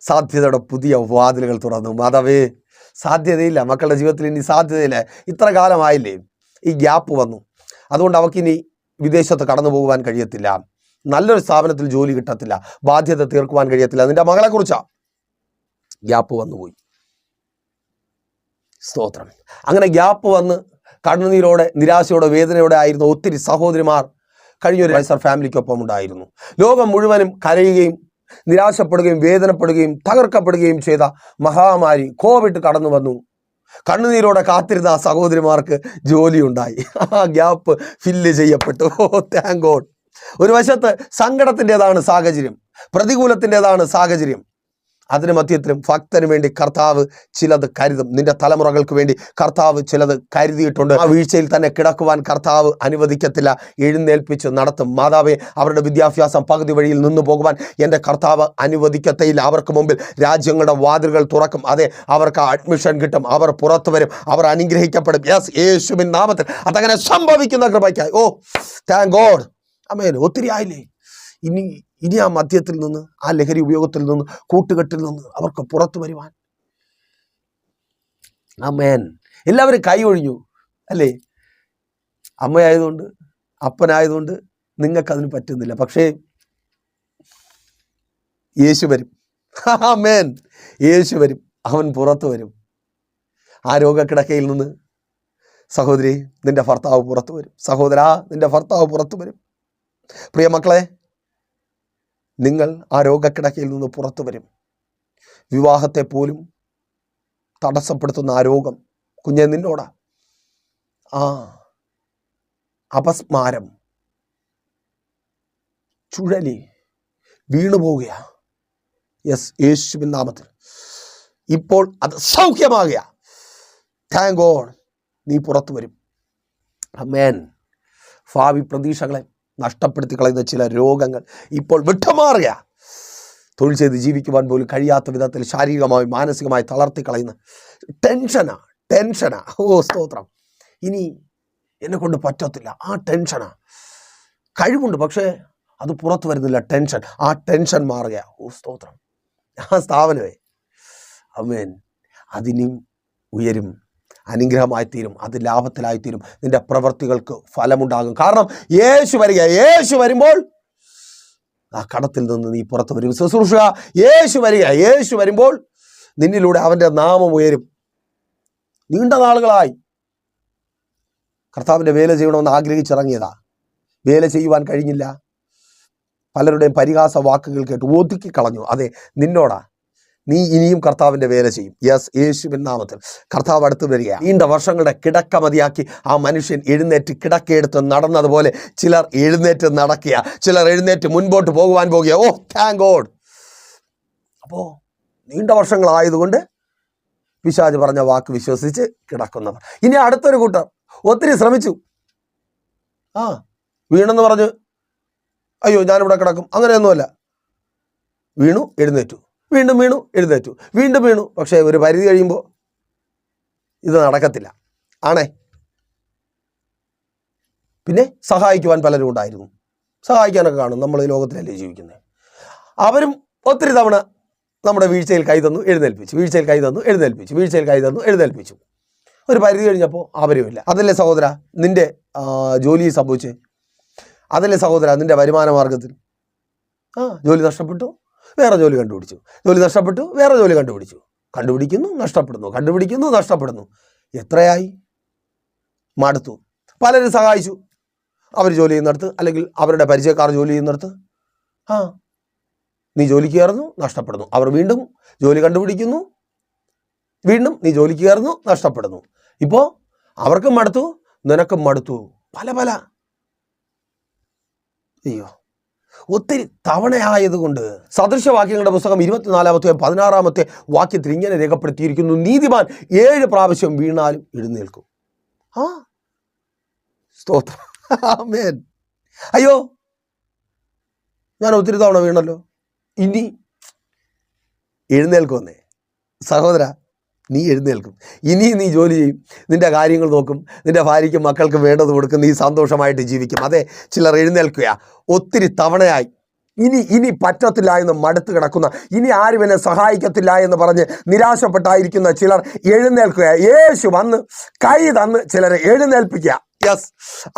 സാധ്യതയുടെ പുതിയ വാതിലുകൾ തുറന്നു. മാതാവേ സാധ്യതയില്ല. മക്കളുടെ ജീവിതത്തിൽ ഇനി സാധ്യതയില്ല. ഇത്ര കാലമായില്ലേ? ഈ ഗ്യാപ്പ് വന്നു. അതുകൊണ്ട് അവക്കിനി വിദേശത്ത് കടന്നു പോകുവാൻ കഴിയത്തില്ല. നല്ലൊരു സ്ഥാപനത്തിൽ ജോലി കിട്ടത്തില്ല. ബാധ്യത തീർക്കുവാൻ കഴിയത്തില്ല. നിന്റെ കുറിച്ചാ. ഗ്യാപ്പ് വന്നുപോയി. സ്തോത്രം. അങ്ങനെ ഗ്യാപ്പ് വന്ന് കണ്ണുനീരോടെ നിരാശയോടെ വേദനയോടെ ആയിരുന്നു ഒത്തിരി സഹോദരിമാർ കഴിഞ്ഞൊരു വയസ്സർ ഫാമിലിക്കൊപ്പം ഉണ്ടായിരുന്നു. ലോകം മുഴുവനും കരയുകയും നിരാശപ്പെടുകയും വേദനപ്പെടുകയും തകർക്കപ്പെടുകയും ചെയ്ത മഹാമാരി കോവിഡ് കടന്നു വന്നു. കണ്ണുനീരോടെ കാത്തിരുന്ന ആ സഹോദരിമാർക്ക് ജോലിയുണ്ടായി. ആ ഗ്യാപ്പ് ഫില്ല് ചെയ്യപ്പെട്ടു. ഓ താങ്ക് ഗോഡ് ഒരു വശത്ത് സങ്കടത്തിന്റെതാണ് സാഹചര്യം പ്രതികൂലത്തിന്റെതാണ് സാഹചര്യം. അതിന് മധ്യത്തിലും ഭക്തന് വേണ്ടി കർത്താവ് ചിലത് കരുതും. നിന്റെ തലമുറകൾക്ക് വേണ്ടി കർത്താവ് ചിലത് കരുതിയിട്ടുണ്ട്. ആ വീഴ്ചയിൽ തന്നെ കിടക്കുവാൻ കർത്താവ് അനുവദിക്കത്തില്ല. എഴുന്നേൽപ്പിച്ച് നടത്തും. മാതാവെ അവരുടെ വിദ്യാഭ്യാസം പകുതി വഴിയിൽ നിന്നു പോകുവാൻ എന്റെ കർത്താവ് അനുവദിക്കത്തേയില്ല. അവർക്ക് മുമ്പിൽ രാജ്യങ്ങളുടെ വാതിലുകൾ തുറക്കും. അതെ അവർക്ക് അഡ്മിഷൻ കിട്ടും. അവർ പുറത്തു വരും. അവർ അനുഗ്രഹിക്കപ്പെടും. യെസ് യേശുവിൻ നാമത്തിൽ. അതങ്ങനെ സംഭവിക്കുന്ന കൃപയ്ക്കായി. ഓ താങ്ക് ഗോഡ് അമേൻ ഒത്തിരി ആയില്ലേ? ഇനി ഇനി ആ മദ്യത്തിൽ നിന്ന് ആ ലഹരി ഉപയോഗത്തിൽ നിന്ന് കൂട്ടുകെട്ടിൽ നിന്ന് അവർക്ക് പുറത്തു വരുവാൻ. അമ്മയൻ എല്ലാവരും കൈ ഒഴിഞ്ഞു അല്ലേ? അമ്മയായതുകൊണ്ട് അപ്പനായതുകൊണ്ട് നിങ്ങൾക്കതിന് പറ്റുന്നില്ല. പക്ഷേ യേശു വരും. *laughs* മേൻ യേശു വരും. അവൻ പുറത്തു വരും. ആ രോഗക്കിടക്കയിൽ നിന്ന് സഹോദരി നിന്റെ ഭർത്താവ് പുറത്തു വരും. സഹോദരാ നിന്റെ ഭർത്താവ് പുറത്തു വരും. പ്രിയ മക്കളെ നിങ്ങൾ ആ രോഗക്കിടക്കയിൽ നിന്ന് പുറത്തു വരും. വിവാഹത്തെ പോലും തടസ്സപ്പെടുത്തുന്ന ആ രോഗം. കുഞ്ഞെ നിന്നോടാ. ആ അപസ്മാരം. ചുഴലി വീണുപോവുകയാ യെസ് യേശുവിൻ നാമത്തിൽ. ഇപ്പോൾ അത് സൗഖ്യമാകുക താങ്ക് ഗോഡ് നീ പുറത്തു വരും. അമേൻ ഭാവി പ്രതീക്ഷകളെ നഷ്ടപ്പെടുത്തി കളയുന്ന ചില രോഗങ്ങൾ ഇപ്പോൾ വിട്ടുമാറുക തൊഴിൽ ചെയ്ത് ജീവിക്കുവാൻ പോലും കഴിയാത്ത വിധത്തിൽ ശാരീരികമായി മാനസികമായി തളർത്തി കളയുന്ന ടെൻഷനാ ടെൻഷനാ. ഓ സ്തോത്രം. ഇനി എന്നെ കൊണ്ട് പറ്റത്തില്ല. ആ ടെൻഷനാ. കഴിവുണ്ട് പക്ഷേ അത് പുറത്തു വരുന്നില്ല. ടെൻഷൻ. ആ ടെൻഷൻ മാറുക ഓ സ്തോത്രം. ആ സ്ഥാപനമേ. അമേൻ. അതിനും ഉയരും. അനുഗ്രഹമായി തീരും അത് ലാഭത്തിലായി തീരും നിന്റെ പ്രവൃത്തികൾക്ക് ഫലമുണ്ടാകും. കാരണം യേശു വരിക യേശു വരുമ്പോൾ ആ കടത്തിൽ നിന്ന് നീ പുറത്ത് വരും. ശുശ്രൂഷ യേശു വരിക യേശു വരുമ്പോൾ നിന്നിലൂടെ അവന്റെ നാമം ഉയരും. നീണ്ട നാളുകളായി. കർത്താവിന്റെ വേല ചെയ്യണമെന്ന് ആഗ്രഹിച്ചിറങ്ങിയതാ. വേല ചെയ്യുവാൻ കഴിഞ്ഞില്ല. പലരുടെയും പരിഹാസ വാക്കുകൾ കേട്ട് ഒതുക്കി കളഞ്ഞു അതെ നിന്നോടാ. നീ ഇനിയും കർത്താവിന്റെ വേല ചെയ്യും. യെസ് യേശുവിൻ നാമത്തിൽ. കർത്താവ് അടുത്ത് വരിക നീണ്ട വർഷങ്ങളുടെ കിടക്ക മതിയാക്കി ആ മനുഷ്യൻ എഴുന്നേറ്റ് കിടക്കയെടുത്ത് നടന്നതുപോലെ ചിലർ എഴുന്നേറ്റ് നടക്കുക. ചിലർ എഴുന്നേറ്റ് മുൻപോട്ട് പോകുവാൻ പോകുക. ഓ താങ്ക് ഗോഡ് അപ്പോൾ നീണ്ട വർഷങ്ങളായതുകൊണ്ട് പിശാജ് പറഞ്ഞ വാക്ക് വിശ്വസിച്ച് കിടക്കുന്നവർ. ഇനി അടുത്തൊരു കൂട്ടർ. ഒത്തിരി ശ്രമിച്ചു. ആ വീണെന്ന് പറഞ്ഞ്. അയ്യോ ഞാനിവിടെ കിടക്കും. അങ്ങനെയൊന്നുമല്ല. വീണു എഴുന്നേറ്റു. വീണ്ടും വീണു എഴുന്നേറ്റു. വീണ്ടും വീണു പക്ഷേ ഒരു പരിധി കഴിയുമ്പോൾ ഇത് നടക്കത്തില്ല. ആണേ? പിന്നെ സഹായിക്കുവാൻ പലരും ഉണ്ടായിരുന്നു. സഹായിക്കാനൊക്കെ കാണും. നമ്മൾ ഈ ലോകത്തിലല്ലേ ജീവിക്കുന്നത് അവരും ഒത്തിരി തവണ നമ്മുടെ വീഴ്ചയിൽ കൈ തന്നു എഴുന്നേൽപ്പിച്ചു. വീഴ്ചയിൽ കൈ തന്നു എഴുന്നേൽപ്പിച്ചു. വീഴ്ചയിൽ കൈ തന്നു എഴുന്നേൽപ്പിച്ചു. ഒരു പരിധി കഴിഞ്ഞപ്പോൾ അവരുമില്ല അതല്ലേ സഹോദര നിന്റെ ജോലി സംഭവിച്ചേ? അതല്ലേ സഹോദര നിന്റെ വരുമാന മാർഗത്തിൽ? ആ ജോലി നഷ്ടപ്പെട്ടു? വേറെ ജോലി കണ്ടുപിടിച്ചു. ജോലി നഷ്ടപ്പെട്ടു വേറെ ജോലി കണ്ടുപിടിച്ചു. കണ്ടുപിടിക്കുന്നു നഷ്ടപ്പെടുന്നു. കണ്ടുപിടിക്കുന്നു നഷ്ടപ്പെടുന്നു. എത്രയായി? മടുത്തു. പലരും സഹായിച്ചു. അവർ ജോലി ചെയ്യുന്നിടത്ത് അല്ലെങ്കിൽ അവരുടെ പരിചയക്കാർ ജോലി ചെയ്യുന്നിടത്ത്. ആ നീ ജോലിക്ക് കയറുന്നു നഷ്ടപ്പെടുന്നു. അവർ വീണ്ടും ജോലി കണ്ടുപിടിക്കുന്നു. വീണ്ടും നീ ജോലിക്ക് കയറുന്നു നഷ്ടപ്പെടുന്നു. ഇപ്പോൾ അവർക്കും മടുത്തു നിനക്കും മടുത്തു. പല പല. അയ്യോ. ഒത്തിരി തവണയായതുകൊണ്ട് സദൃശവാക്യങ്ങളുടെ പുസ്തകം ഇരുപത്തിനാലാമത്തെ പതിനാറാമത്തെ വാക്യത്തിൽ ഇങ്ങനെ രേഖപ്പെടുത്തിയിരിക്കുന്നു. നീതിമാൻ ഏഴ് പ്രാവശ്യം വീണാലും എഴുന്നേൽക്കും. ആ സ്തോത്രം. അയ്യോ ഞാൻ ഒത്തിരി തവണ വീണല്ലോ. ഇനി എഴുന്നേൽക്കുമെന്നേ. സഹോദര നീ എഴുന്നേൽക്കും. ഇനിയും നീ ജോലി ചെയ്യും. നിന്റെ കാര്യങ്ങൾ നോക്കും. നിന്റെ ഭാര്യയ്ക്കും മക്കൾക്കും വേണ്ടത് കൊടുക്കും. നീ സന്തോഷമായിട്ട് ജീവിക്കും. അതെ ചിലർ എഴുന്നേൽക്കുക ഒത്തിരി തവണയായി. ഇനി ഇനി പറ്റത്തില്ല എന്ന് മടുത്ത് കിടക്കുന്ന ഇനി ആരും എന്നെ സഹായിക്കത്തില്ല എന്ന് പറഞ്ഞ് നിരാശപ്പെട്ടായിരിക്കുന്ന ചിലർ എഴുന്നേൽക്കുക യേശു വന്ന് കൈ തന്ന് ചിലരെ എഴുന്നേൽപ്പിക്കുക. യെസ്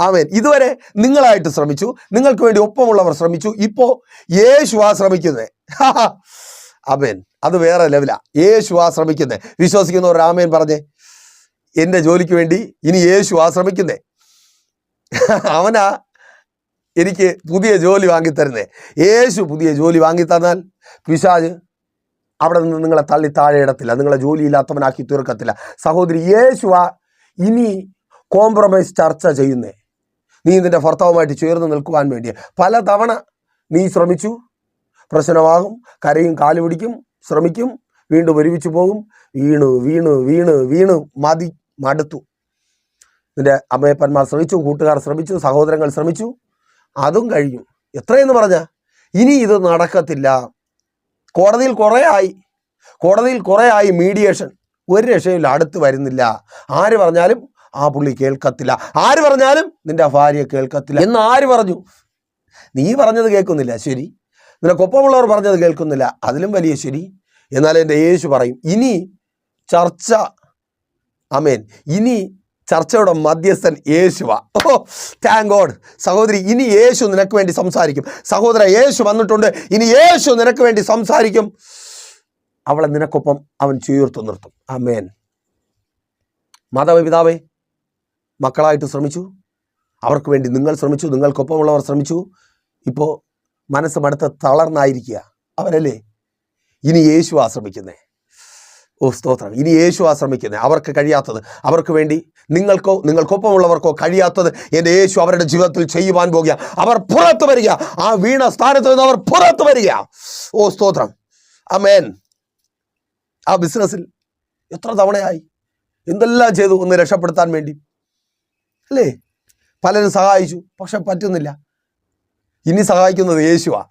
ആമേൻ ഇതുവരെ നിങ്ങളായിട്ട് ശ്രമിച്ചു. നിങ്ങൾക്ക് വേണ്ടി ഒപ്പമുള്ളവർ ശ്രമിച്ചു. ഇപ്പോൾ യേശു ആ ശ്രമിക്കുന്നത് *laughs* ആമേൻ. അത് വേറെ ലെവലാ യേശു ആ വിശ്വസിക്കുന്നവർ ആമേൻ പറഞ്ഞേ. എന്റെ ജോലിക്ക് വേണ്ടി ഇനി യേശു ആ ശ്രമിക്കുന്നേ അവനാ എനിക്ക് പുതിയ ജോലി വാങ്ങിത്തരുന്നേ യേശു പുതിയ ജോലി വാങ്ങിത്തന്നാൽ പിശാജ് അവിടെ നിന്ന് നിങ്ങളെ തള്ളി താഴെ ഇടത്തില്ല. നിങ്ങളെ ജോലിയില്ലാത്തവനാക്കി തീർക്കത്തില്ല. സഹോദരി യേശു ആ ഇനി കോംപ്രമൈസ് ചർച്ച ചെയ്യുന്നേ. നീ നിന്റെ ഭർത്താവുമായിട്ട് ചേർന്ന് നിൽക്കുവാൻ വേണ്ടി പലതവണ നീ ശ്രമിച്ചു. പ്രശ്നമാകും. കരയും കാൽ പിടിക്കും ശ്രമിക്കും വീണ്ടും ഒരുമിച്ച് പോകും. വീണ് വീണ് വീണ് വീണ് മതി മടുത്തു. നിന്റെ അമ്മയപ്പന്മാർ ശ്രമിച്ചു കൂട്ടുകാർ ശ്രമിച്ചു സഹോദരങ്ങൾ ശ്രമിച്ചു. അതും കഴിഞ്ഞു. എത്രയെന്ന് പറഞ്ഞ? ഇനി ഇത് നടക്കത്തില്ല. കോടതിയിൽ കുറേ ആയി. കോടതിയിൽ കുറേ ആയി മീഡിയേഷൻ ഒരു രക്ഷയില്ല അടുത്ത് വരുന്നില്ല. ആര് പറഞ്ഞാലും ആ പുള്ളി കേൾക്കത്തില്ല. ആര് പറഞ്ഞാലും നിന്റെ ഭാര്യ കേൾക്കത്തില്ല. എന്ന് ആര് പറഞ്ഞു? നീ പറഞ്ഞത് കേൾക്കുന്നില്ല. ശരി. നിനക്കൊപ്പമുള്ളവർ പറഞ്ഞത് കേൾക്കുന്നില്ല. അതിലും വലിയ ശരി. എന്നാൽ എന്റെ യേശു പറയും ഇനി ചർച്ച അമേൻ ഇനി ചർച്ചയുടെ മധ്യസ്ഥൻ യേശുവ. ഓ താങ്ക് ഗോഡ് സഹോദരി ഇനി യേശു നിനക്ക് വേണ്ടി സംസാരിക്കും. സഹോദര യേശു വന്നിട്ടുണ്ട്. ഇനി യേശു നിനക്ക് വേണ്ടി സംസാരിക്കും. അവളെ നിനക്കൊപ്പം അവൻ ചേർത്തു നിർത്തും. അമേൻ മാതാപിതാവേ മക്കളായിട്ട് ശ്രമിച്ചു. അവർക്ക് വേണ്ടി നിങ്ങൾ ശ്രമിച്ചു. നിങ്ങൾക്കൊപ്പമുള്ളവർ ശ്രമിച്ചു. ഇപ്പോൾ മനസ്സ് മടുത്ത് തളർന്നായിരിക്കുക. അവരല്ലേ ഇനി യേശു ആശ്രമിക്കുന്നേ. ഓ സ്തോത്രം. ഇനി യേശു ആശ്രമിക്കുന്നത് അവർക്ക് കഴിയാത്തത്. അവർക്ക് വേണ്ടി നിങ്ങൾക്കോ നിങ്ങൾക്കൊപ്പമുള്ളവർക്കോ കഴിയാത്തത് എന്റെ യേശു അവരുടെ ജീവിതത്തിൽ ചെയ്യുവാൻ പോകുക. അവർ പുറത്തു വരിക. ആ വീണ സ്ഥാനത്ത് നിന്ന് അവർ പുറത്തു വരിക. ഓ സ്തോത്രം. അമേൻ ആ ബിസിനസ്സിൽ എത്ര തവണയായി? എന്തെല്ലാം ചെയ്തു ഒന്ന് രക്ഷപ്പെടുത്താൻ വേണ്ടി? അല്ലേ? പലരും സഹായിച്ചു പക്ഷെ പറ്റുന്നില്ല. ഇനി സഹായിക്കുന്നത് യേശുവാ.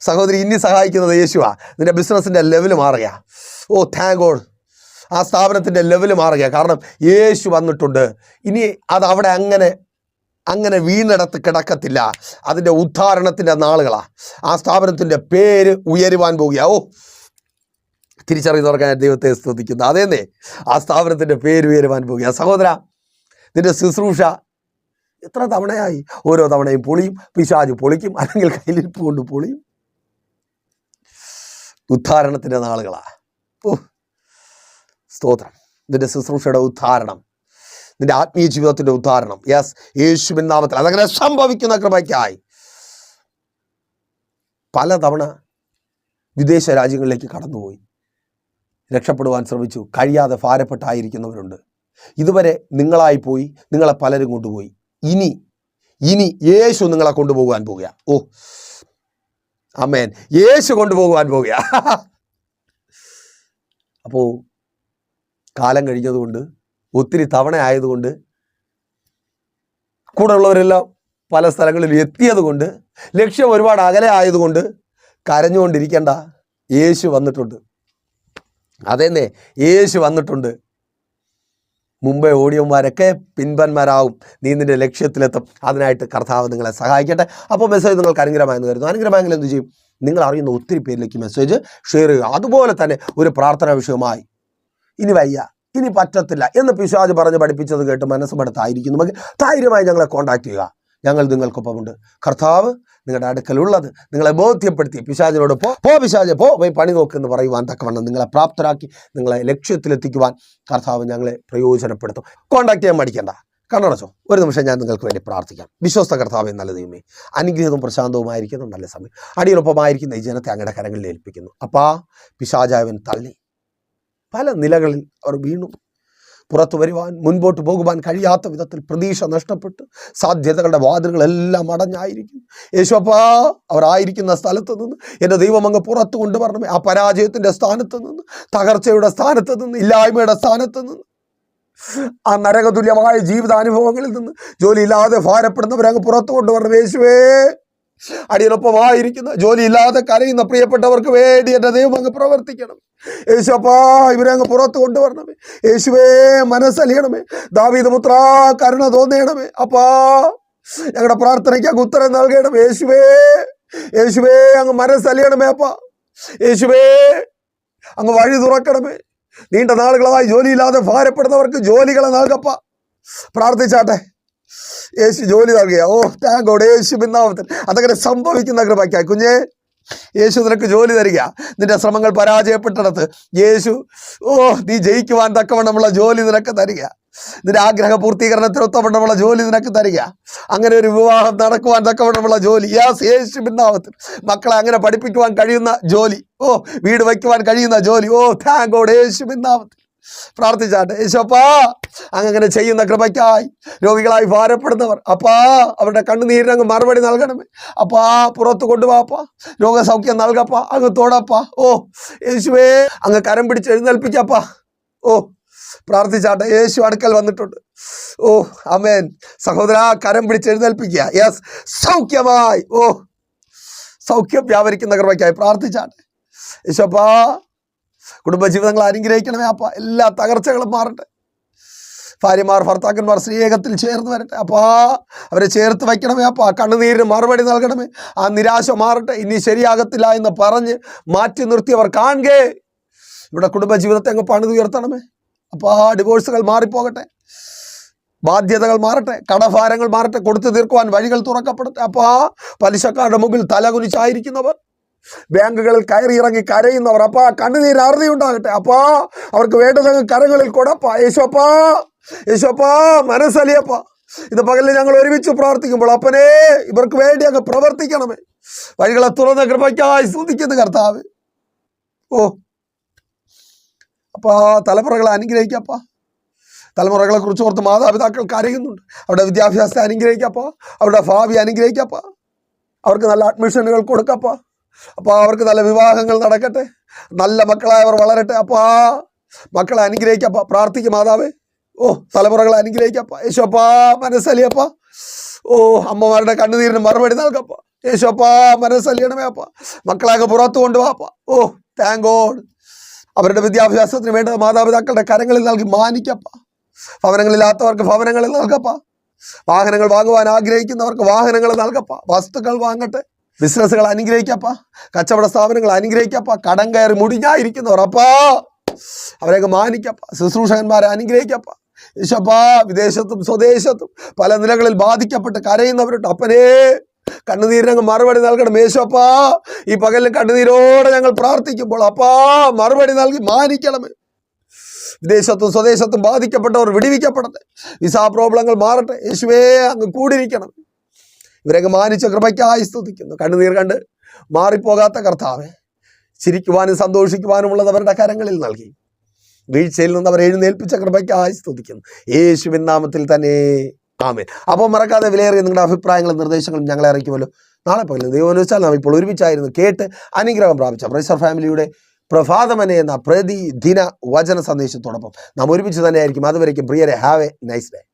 സഹോദരി ഇനി സഹായിക്കുന്നത് യേശുവാ. നിന്റെ ബിസിനസ്സിന്റെ ലെവൽ മാറുക ഓ താങ്ക് ഗോഡ് ആ സ്ഥാപനത്തിന്റെ ലെവൽ മാറുക കാരണം യേശു വന്നിട്ടുണ്ട്. ഇനി അത് അവിടെ അങ്ങനെ അങ്ങനെ വീണിടത്ത് കിടക്കത്തില്ല. അതിന്റെ ഉദ്ധാരണത്തിന്റെ നാളുകളാണ് ആ സ്ഥാപനത്തിന്റെ പേര് ഉയരുവാൻ പോകുക ഓ തിരിച്ചറിയുന്നവർക്ക് ഞാൻ ദൈവത്തെ സ്തുതിക്കുന്നു. അതേന്നേ ആ സ്ഥാപനത്തിന്റെ പേര് ഉയരുവാൻ പോകുക സഹോദര നിന്റെ ശുശ്രൂഷ എത്ര തവണയായി? ഓരോ തവണയും പൊളിയും പിശാജ് പൊളിക്കും അല്ലെങ്കിൽ കയ്യിലിരിപ്പ് കൊണ്ട് പൊളിയും. ഉദ്ധാരണത്തിന്റെ നാളുകളാ. ഓ സ്തോത്രം. നിന്റെ ശുശ്രൂഷയുടെ ഉദ്ധാരണം. നിന്റെ ആത്മീയ ജീവിതത്തിന്റെ ഉദ്ധാരണം. യെസ് യേശുവിൻ നാമത്തിൽ. അതങ്ങനെ സംഭവിക്കുന്ന കൃപയ്ക്കായി. പലതവണ വിദേശ രാജ്യങ്ങളിലേക്ക് കടന്നുപോയി. രക്ഷപ്പെടുവാൻ ശ്രമിച്ചു. കഴിയാതെ ഭാരപ്പെട്ടായിരിക്കുന്നവരുണ്ട്. ഇതുവരെ നിങ്ങളായി പോയി നിങ്ങളെ പലരും കൊണ്ടുപോയി. ഇനി ഇനി യേശു നിങ്ങളെ കൊണ്ടുപോകാൻ പോവുക ഓ അമേൻ യേശു കൊണ്ടുപോകുവാൻ പോവുക *laughs* അപ്പോൾ കാലം കഴിഞ്ഞതുകൊണ്ട് ഒത്തിരി തവണ ആയതുകൊണ്ട് കൂടെ ഉള്ളവരെല്ലാം പല സ്ഥലങ്ങളിൽ എത്തിയതുകൊണ്ട് ലക്ഷ്യം ഒരുപാട് അകലെ ആയതുകൊണ്ട് കരഞ്ഞുകൊണ്ടിരിക്കേണ്ട യേശു വന്നിട്ടുണ്ട്. അതെന്നെ യേശു വന്നിട്ടുണ്ട്. മുമ്പേ ഓടിയന്മാരൊക്കെ പിൻപന്മാരാവും നീ നിന്റെ ലക്ഷ്യത്തിലെത്തും. അതിനായിട്ട് കർത്താവ് നിങ്ങളെ സഹായിക്കട്ടെ. അപ്പോൾ മെസ്സേജ് നിങ്ങൾക്ക് അനുഗ്രഹമായെന്ന് കരുതുന്നു. അനുഗ്രഹമായെങ്കിൽ എന്ത് ചെയ്യും? നിങ്ങൾ അറിയുന്ന ഒത്തിരി പേരിലേക്ക് മെസ്സേജ് ഷെയർ ചെയ്യുക. അതുപോലെ തന്നെ ഒരു പ്രാർത്ഥനാ വിഷയമായി ഇനി വയ്യ. ഇനി പറ്റത്തില്ല എന്ന് പിശാജ് പറഞ്ഞ് പഠിപ്പിച്ചത് കേട്ട് മനസ്സ് മടുത്തായിരിക്കുന്നു നമുക്ക് ധൈര്യമായി ഞങ്ങളെ കോൺടാക്ട് ചെയ്യുക. ഞങ്ങൾ നിങ്ങൾക്കൊപ്പമുണ്ട്. കർത്താവ് നിങ്ങളുടെ അടുക്കലുള്ളത് നിങ്ങളെ ബോധ്യപ്പെടുത്തി. പിശാചിനോട് പോ പോ പിശാജ് പോ പോയി പണി നോക്കെന്ന് പറയുവാൻ തക്കവണ്ണം നിങ്ങളെ പ്രാപ്തരാക്കി നിങ്ങളെ ലക്ഷ്യത്തിലെത്തിക്കുവാൻ കർത്താവ് ഞങ്ങളെ പ്രയോജനപ്പെടുത്തും. കോൺടാക്ട് ചെയ്യാൻ മടിക്കണ്ട. കണ്ണടച്ചോ. ഒരു നിമിഷം ഞാൻ നിങ്ങൾക്ക് വേണ്ടി പ്രാർത്ഥിക്കാം. വിശ്വസ്ത കർത്താവ് നല്ല ദൈവമേ അനുഗ്രഹവും പ്രശാന്തവുമായിരിക്കുന്ന നല്ല സമയം. അടിയൊപ്പമായിരിക്കുന്ന ഈ ജനത്തെ അങ്ങയുടെ കരങ്ങളിൽ ഏൽപ്പിക്കുന്നു. അപ്പാ പിശാചായവൻ തള്ളി. പല നിലകളിൽ അവർ വീണു. പുറത്തു വരുവാൻ മുൻപോട്ട് പോകുവാൻ കഴിയാത്ത വിധത്തിൽ പ്രതീക്ഷ നഷ്ടപ്പെട്ട് സാധ്യതകളുടെ വാതിലുകളെല്ലാം അടഞ്ഞായിരിക്കും യേശുപ്പാ അവരായിരിക്കുന്ന സ്ഥലത്ത് നിന്ന് എന്റെ ദൈവം അങ്ങ് പുറത്തു കൊണ്ടുവരണമേ. ആ പരാജയത്തിന്റെ സ്ഥാനത്ത് നിന്ന് തകർച്ചയുടെ സ്ഥാനത്ത് നിന്ന് ഇല്ലായ്മയുടെ സ്ഥാനത്ത് നിന്ന് ആ നരകതുല്യമായ ജീവിതാനുഭവങ്ങളിൽ നിന്ന് ജോലിയില്ലാതെ ഭാരപ്പെടുന്നവരെ അങ്ങ് പുറത്തു കൊണ്ടുവരണം യേശുവേ. അടിയനൊപ്പമായിരിക്കുന്ന ജോലിയില്ലാതെ കരയുന്ന പ്രിയപ്പെട്ടവർക്ക് വേണ്ടി എന്റെ ദൈവം അങ്ങ് പ്രവർത്തിക്കണം. യേശുപ്പാ ഇവരെ അങ്ങ് പുറത്ത് കൊണ്ടുവരണമേ. യേശുവേ മനസ്സലിയണമേ. ദാവീദ് പുത്ര കരുണ തോന്നണമേ. അപ്പാ ഞങ്ങളുടെ പ്രാർത്ഥനയ്ക്ക് അങ്ങ് ഉത്തരം നൽകണം യേശുവേ യേശുവേ അങ്ങ് മനസ്സലിയണമേ അപ്പാ. യേശുവേ അങ്ങ് വഴി തുറക്കണമേ. നീണ്ട നാളുകളായി ജോലിയില്ലാതെ ഭാരപ്പെടുന്നവർക്ക് ജോലികളെ നൽകപ്പ. പ്രാർത്ഥിച്ചാട്ടെ. യേശു ജോലി നൽകിയ. ഓ താങ്കോട് യേശു ബിന്നാമത്തിൽ അതങ്ങനെ സംഭവിക്കുന്ന കൃപയ്ക്കായി. കുഞ്ഞേ യേശു നിനക്ക് ജോലി തരിക. നിന്റെ ശ്രമങ്ങൾ പരാജയപ്പെട്ടിടത്ത് യേശു ഓ നീ ജയിക്കുവാൻ തക്കവണ്ണമുള്ള ജോലി നിനക്ക് തരിക. നിന്റെ ആഗ്രഹ പൂർത്തീകരണത്തിന് ഒത്തവണ്ണമുള്ള ജോലി നിനക്ക് തരിക. അങ്ങനെ ഒരു വിവാഹം നടക്കുവാൻ തക്കവണ്ണമുള്ള ജോലി. യാസ് യേശു പിന്നാവത്തിൽ മക്കളെ അങ്ങനെ പഠിപ്പിക്കുവാൻ കഴിയുന്ന ജോലി. ഓ വീട് വയ്ക്കുവാൻ കഴിയുന്ന ജോലി. ഓ താങ്കോട് യേശു ബിന്നാമത്തിൽ പ്രാർത്ഥിച്ചാട്ടെ യേശോപ്പാ അങ്ങനെ ചെയ്യുന്ന കൃപയ്ക്കായി രോഗികളായി ഭാരപ്പെടുന്നവർ അപ്പാ അവരുടെ കണ്ണുനീരിന് അങ്ങ് മറുപടി നൽകണമേ. അപ്പാ പുറത്ത് കൊണ്ടുപോപ്പാ രോഗസൗഖ്യം നൽകപ്പാ അങ്ങ് തോടപ്പാ. ഓ യേശുവേ അങ്ങ് കരം പിടിച്ച് എഴുന്നേൽപ്പിക്കപ്പാ ഓ പ്രാർത്ഥിച്ചാട്ടെ യേശു അടുക്കൽ വന്നിട്ടുണ്ട്. ഓ അമേൻ സഹോദര കരം പിടിച്ച് എഴുന്നേൽപ്പിക്കുക. യെസ് സൗഖ്യമായി. ഓ സൗഖ്യം വ്യാപരിക്കുന്ന കൃപയ്ക്കായി പ്രാർത്ഥിച്ചാട്ടെ. യേശോപ്പാ കുടുംബജീവിതങ്ങൾ അനുഗ്രഹിക്കണമേ അപ്പ. എല്ലാ തകർച്ചകളും മാറട്ടെ. ഭാര്യമാർ ഭർത്താക്കന്മാർ സ്നേഹത്തിൽ ചേർന്ന് വരട്ടെ. അപ്പാ അവരെ ചേർത്ത് വയ്ക്കണമേ അപ്പ. കണ്ണുനീരിന് മറുപടി നൽകണമേ. ആ നിരാശ മാറട്ടെ. ഇനി ശരിയാകത്തില്ല എന്ന് പറഞ്ഞ് മാറ്റി നിർത്തിയവർ കാണുകേ. ഇവിടെ കുടുംബജീവിതത്തെ അങ്ങ് പണിതുയർത്തണമേ. അപ്പാ ഡിവോഴ്സുകൾ മാറിപ്പോകട്ടെ. ബാധ്യതകൾ മാറട്ടെ. കടഭാരങ്ങൾ മാറട്ടെ. കൊടുത്തു തീർക്കുവാൻ വഴികൾ തുറക്കപ്പെടട്ടെ. അപ്പാ പലിശക്കാരുടെ മുമ്പിൽ തലകുനിച്ചായിരിക്കുന്നവർ. ബാങ്കുകളിൽ കയറി ഇറങ്ങി കരയുന്നവർ അപ്പാ കണ്ണുനീർ അറുതി ഉണ്ടാകട്ടെ. അപ്പാ അവർക്ക് വേണ്ടതങ്ങ് കരങ്ങളിൽ കൊടപ്പാ യേശോപ്പാ യേശോപ്പാ മനസ്സലിയപ്പാ. ഇത് പകലിൽ ഞങ്ങൾ ഒരുമിച്ച് പ്രാർത്ഥിക്കുമ്പോൾ അപ്പനെ ഇവർക്ക് വേണ്ടി അങ്ങ് പ്രവർത്തിക്കണമേ. വഴികളെ തുറന്ന കൃപയ്ക്കായി ശ്രദ്ധിക്കുന്നു കർത്താവ്. ഓ അപ്പാ തലമുറകളെ അനുഗ്രഹിക്കപ്പാ. തലമുറകളെ കുറിച്ച് ഓർത്ത് മാതാപിതാക്കൾ കരയുന്നുണ്ട്. അവരുടെ വിദ്യാഭ്യാസത്തെ അനുഗ്രഹിക്കപ്പാ. അവരുടെ ഭാവി അനുഗ്രഹിക്കപ്പാ. അവർക്ക് നല്ല അഡ്മിഷനുകൾ കൊടുക്കപ്പാ. അപ്പോൾ അവർക്ക് നല്ല വിവാഹങ്ങൾ നടക്കട്ടെ. നല്ല മക്കളായവർ വളരട്ടെ. അപ്പോൾ ആ മക്കളെ അനുഗ്രഹിക്കപ്പ പ്രാർത്ഥിക്കും മാതാവേ. ഓ തലമുറകളെ അനുഗ്രഹിക്കപ്പ യേശോപ്പാ മനസ്സലിയപ്പ ഓ അമ്മമാരുടെ കണ്ണുനീരിന് മറുപടി നൽകപ്പ യേശോപ്പാ മനസ്സലിയണമേ അപ്പ. മക്കളെയൊക്കെ പുറത്തു കൊണ്ടുപോപ്പ ഓ താങ്ക് ഗോഡ് അവരുടെ വിദ്യാഭ്യാസത്തിന് വേണ്ട മാതാപിതാക്കളുടെ കരങ്ങളിൽ നൽകി മാനിക്കപ്പ ഭവനങ്ങളില്ലാത്തവർക്ക് ഭവനങ്ങളിൽ നൽകപ്പ വാഹനങ്ങൾ വാങ്ങുവാൻ ആഗ്രഹിക്കുന്നവർക്ക് വാഹനങ്ങൾ നൽകപ്പ വസ്തുക്കൾ വാങ്ങട്ടെ. ബിസിനസ്സുകൾ അനുഗ്രഹിക്കപ്പ കച്ചവട സ്ഥാപനങ്ങൾ അനുഗ്രഹിക്കപ്പ കടം കയറി മുടിഞ്ഞായിരിക്കുന്നവരപ്പാ അവരെയൊക്കെ മാനിക്കപ്പ ശുശ്രൂഷകന്മാരെ അനുഗ്രഹിക്കപ്പ. യേശപ്പാ വിദേശത്തും സ്വദേശത്തും പല നിലകളിൽ ബാധിക്കപ്പെട്ട് കരയുന്നവരുണ്ട്. അപ്പനേ കണ്ണുനീരിനങ്ങ് മറുപടി നൽകണം യേശപ്പാ ഈ പകലിൽ കണ്ണുനീരോടെ ഞങ്ങൾ പ്രാർത്ഥിക്കുമ്പോൾ അപ്പാ മറുപടി നൽകി മാനിക്കണമേ. വിദേശത്തും സ്വദേശത്തും ബാധിക്കപ്പെട്ടവർ വിടിവിക്കപ്പെടട്ടെ. വിസാ പ്രോബ്ലങ്ങൾ മാറട്ടെ. യേശുവേ അങ്ങ് കൂടിയിരിക്കണം ഇവരൊക്കെ മാനിച്ച കൃപയ്ക്കായി സ്തുതിക്കുന്നു. കണ്ണുനീർ കണ്ട് മാറിപ്പോകാത്ത കർത്താവെ ചിരിക്കുവാനും സന്തോഷിക്കുവാനുമുള്ളത് അവരുടെ കരങ്ങളിൽ നൽകി. വീഴ്ചയിൽ നിന്ന് അവർ എഴുന്നേൽപ്പിച്ച കൃപയ്ക്കായി സ്തുതിക്കുന്നു. യേശുവിൻ നാമത്തിൽ തന്നെ. ആമേൻ. അപ്പോൾ മറക്കാതെ വിലയേറിയ നിങ്ങളുടെ അഭിപ്രായങ്ങളും നിർദ്ദേശങ്ങളും ഞങ്ങളെ അറിയിക്കുമല്ലോ. നാളെ പകലും വെച്ചാൽ നാം ഇപ്പോൾ ഒരുമിച്ചായിരുന്നു കേട്ട് അനുഗ്രഹം പ്രാപിച്ച പ്രൈസർ ഫാമിലിയുടെ പ്രഭാതമനെ എന്ന പ്രതിദിന വചന സന്ദേശത്തോടൊപ്പം നാം ഒരുമിച്ച് തന്നെയായിരിക്കും അതുവരേക്കും പ്രിയരെ have a nice day.